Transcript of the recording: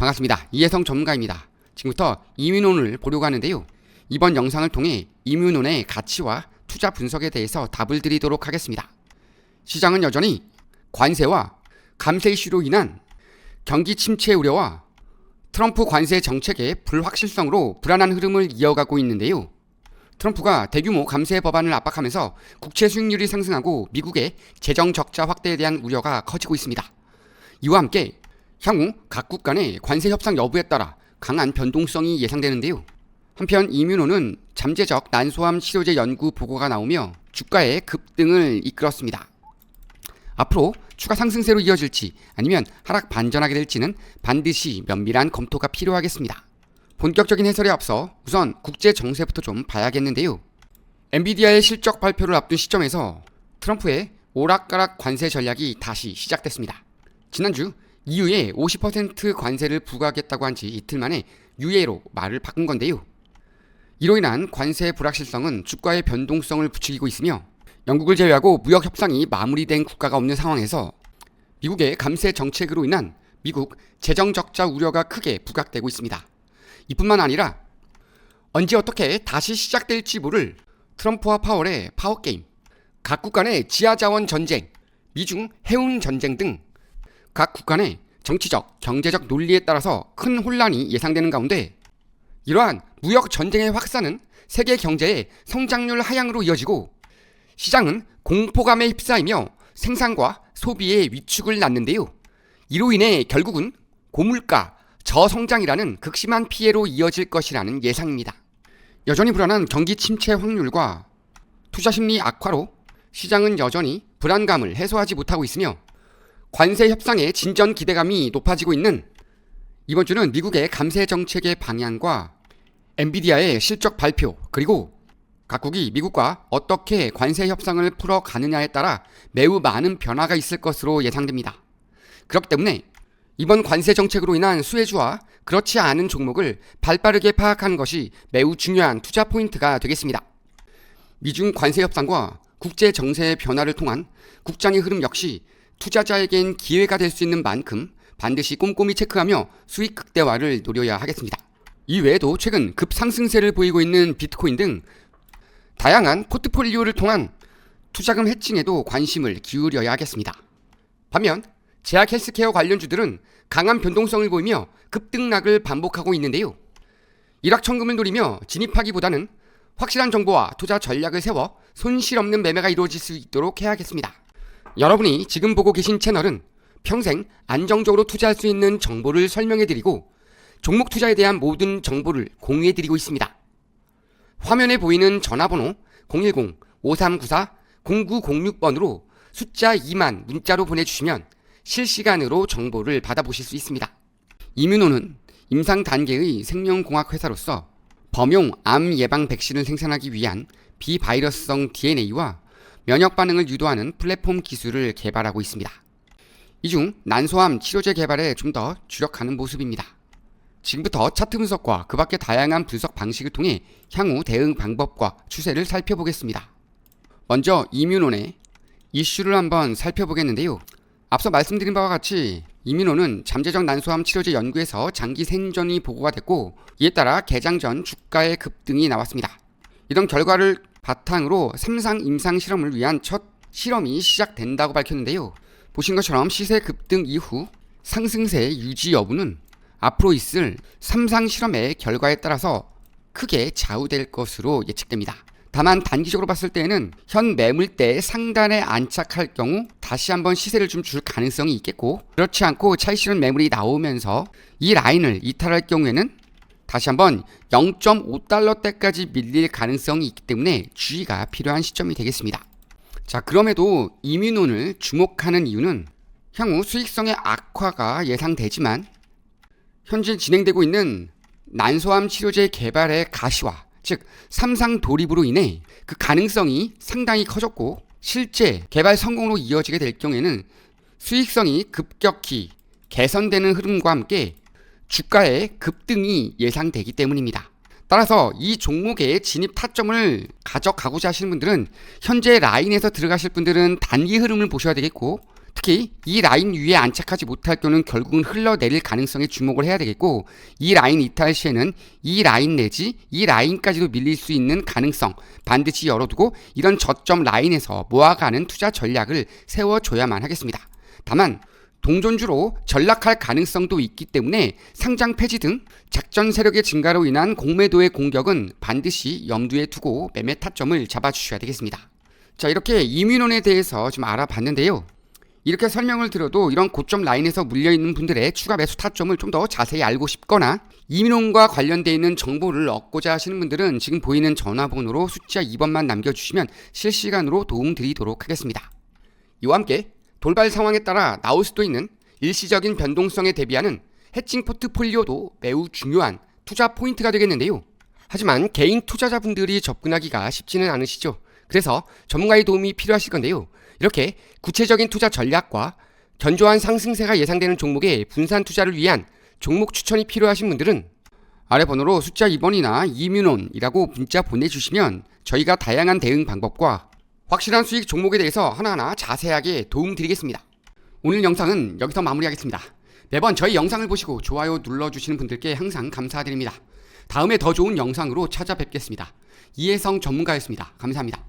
반갑습니다. 이혜성 전문가입니다. 지금부터 이민론을 보려고 하는데요. 이번 영상을 통해 이민론의 가치와 투자 분석에 대해서 답을 드리도록 하겠습니다. 시장은 여전히 관세와 감세 이슈로 인한 경기 침체 우려와 트럼프 관세 정책의 불확실성으로 불안한 흐름을 이어가고 있는데요. 트럼프가 대규모 감세 법안을 압박하면서 국채 수익률이 상승하고 미국의 재정 적자 확대에 대한 우려가 커지고 있습니다. 이와 함께 향후 각국 간의 관세 협상 여부에 따라 강한 변동성이 예상되는데요. 한편 이민호는 잠재적 난소암 치료제 연구 보고가 나오며 주가의 급등을 이끌었습니다. 앞으로 추가 상승세로 이어질지 아니면 하락 반전하게 될지는 반드시 면밀한 검토가 필요하겠습니다. 본격적인 해설에 앞서 우선 국제 정세부터 좀 봐야겠는데요. 엔비디아의 실적 발표를 앞둔 시점에서 트럼프의 오락가락 관세 전략이 다시 시작됐습니다. 지난주 EU에 50% 관세를 부과하겠다고 한 지 이틀 만에 유예로 말을 바꾼 건데요. 이로 인한 관세 불확실성은 주가의 변동성을 부추기고 있으며 영국을 제외하고 무역 협상이 마무리된 국가가 없는 상황에서 미국의 감세 정책으로 인한 미국 재정 적자 우려가 크게 부각되고 있습니다. 이뿐만 아니라 언제 어떻게 다시 시작될지 모를 트럼프와 파월의 파워 게임, 각국 간의 지하 자원 전쟁, 미중 해운 전쟁 등 각국 간의 정치적, 경제적 논리에 따라서 큰 혼란이 예상되는 가운데 이러한 무역 전쟁의 확산은 세계 경제의 성장률 하향으로 이어지고 시장은 공포감에 휩싸이며 생산과 소비의 위축을 낳는데요. 이로 인해 결국은 고물가, 저성장이라는 극심한 피해로 이어질 것이라는 예상입니다. 여전히 불안한 경기 침체 확률과 투자 심리 악화로 시장은 여전히 불안감을 해소하지 못하고 있으며 관세 협상의 진전 기대감이 높아지고 있는 이번 주는 미국의 감세 정책의 방향과 엔비디아의 실적 발표 그리고 각국이 미국과 어떻게 관세 협상을 풀어가느냐에 따라 매우 많은 변화가 있을 것으로 예상됩니다. 그렇기 때문에 이번 관세 정책으로 인한 수혜주와 그렇지 않은 종목을 발빠르게 파악하는 것이 매우 중요한 투자 포인트가 되겠습니다. 미중 관세 협상과 국제 정세의 변화를 통한 국장의 흐름 역시 투자자에겐 기회가 될 수 있는 만큼 반드시 꼼꼼히 체크하며 수익 극대화를 노려야 하겠습니다. 이 외에도 최근 급상승세를 보이고 있는 비트코인 등 다양한 포트폴리오를 통한 투자금 해칭에도 관심을 기울여야 하겠습니다. 반면 제약 헬스케어 관련주들은 강한 변동성을 보이며 급등락을 반복하고 있는데요. 일확천금을 노리며 진입하기보다는 확실한 정보와 투자 전략을 세워 손실 없는 매매가 이루어질 수 있도록 해야겠습니다. 여러분이 지금 보고 계신 채널은 평생 안정적으로 투자할 수 있는 정보를 설명해드리고 종목 투자에 대한 모든 정보를 공유해드리고 있습니다. 화면에 보이는 전화번호 010-5394-0906번으로 숫자 2만 문자로 보내주시면 실시간으로 정보를 받아보실 수 있습니다. 이뮤노는 임상 단계의 생명공학 회사로서 범용 암 예방 백신을 생산하기 위한 비바이러스성 DNA와 면역 반응을 유도하는 플랫폼 기술을 개발하고 있습니다. 이 중 난소암 치료제 개발에 좀 더 주력하는 모습입니다. 지금부터 차트 분석과 그 밖의 다양한 분석 방식을 통해 향후 대응 방법과 추세를 살펴보겠습니다. 먼저 이뮤논의 이슈를 한번 살펴보겠는데요. 앞서 말씀드린 바와 같이 이민호는 잠재적 난소암 치료제 연구에서 장기 생존이 보고가 됐고 이에 따라 개장 전 주가의 급등이 나왔습니다. 이런 결과를 바탕으로 3상 임상 실험을 위한 첫 실험이 시작된다고 밝혔는데요. 보신 것처럼 시세 급등 이후 상승세 유지 여부는 앞으로 있을 3상 실험의 결과에 따라서 크게 좌우될 것으로 예측됩니다. 다만 단기적으로 봤을 때에는 현 매물대 상단에 안착할 경우 다시 한번 시세를 좀 줄 가능성이 있겠고 그렇지 않고 차익 실현 매물이 나오면서 이 라인을 이탈할 경우에는 다시 한번 0.5달러대까지 밀릴 가능성이 있기 때문에 주의가 필요한 시점이 되겠습니다. 자, 그럼에도 이민론을 주목하는 이유는 향후 수익성의 악화가 예상되지만 현재 진행되고 있는 난소암 치료제 개발의 가시화, 즉 삼상 돌입으로 인해 그 가능성이 상당히 커졌고 실제 개발 성공으로 이어지게 될 경우에는 수익성이 급격히 개선되는 흐름과 함께 주가의 급등이 예상되기 때문입니다. 따라서 이 종목의 진입 타점을 가져가고자 하시는 분들은 현재 라인에서 들어가실 분들은 단기 흐름을 보셔야 되겠고 특히 이 라인 위에 안착하지 못할 경우는 결국은 흘러내릴 가능성에 주목을 해야 되겠고 이 라인 이탈 시에는 이 라인 내지 이 라인까지도 밀릴 수 있는 가능성 반드시 열어두고 이런 저점 라인에서 모아가는 투자 전략을 세워줘야만 하겠습니다. 다만 동전주로 전락할 가능성도 있기 때문에 상장 폐지 등 작전 세력의 증가로 인한 공매도의 공격은 반드시 염두에 두고 매매 타점을 잡아주셔야 되겠습니다. 자 이렇게 이민원에 대해서 좀 알아봤는데요. 이렇게 설명을 들어도 이런 고점 라인에서 물려있는 분들의 추가 매수 타점을 좀 더 자세히 알고 싶거나 이민원과 관련되어 있는 정보를 얻고자 하시는 분들은 지금 보이는 전화번호로 숫자 2번만 남겨주시면 실시간으로 도움 드리도록 하겠습니다. 이와 함께 돌발 상황에 따라 나올 수도 있는 일시적인 변동성에 대비하는 해칭 포트폴리오도 매우 중요한 투자 포인트가 되겠는데요. 하지만 개인 투자자분들이 접근하기가 쉽지는 않으시죠. 그래서 전문가의 도움이 필요하실 건데요. 이렇게 구체적인 투자 전략과 견조한 상승세가 예상되는 종목의 분산 투자를 위한 종목 추천이 필요하신 분들은 아래 번호로 숫자 2번이나 이민원이라고 문자 보내주시면 저희가 다양한 대응 방법과 확실한 수익 종목에 대해서 하나하나 자세하게 도움 드리겠습니다. 오늘 영상은 여기서 마무리하겠습니다. 매번 저희 영상을 보시고 좋아요 눌러주시는 분들께 항상 감사드립니다. 다음에 더 좋은 영상으로 찾아뵙겠습니다. 이혜성 전문가였습니다. 감사합니다.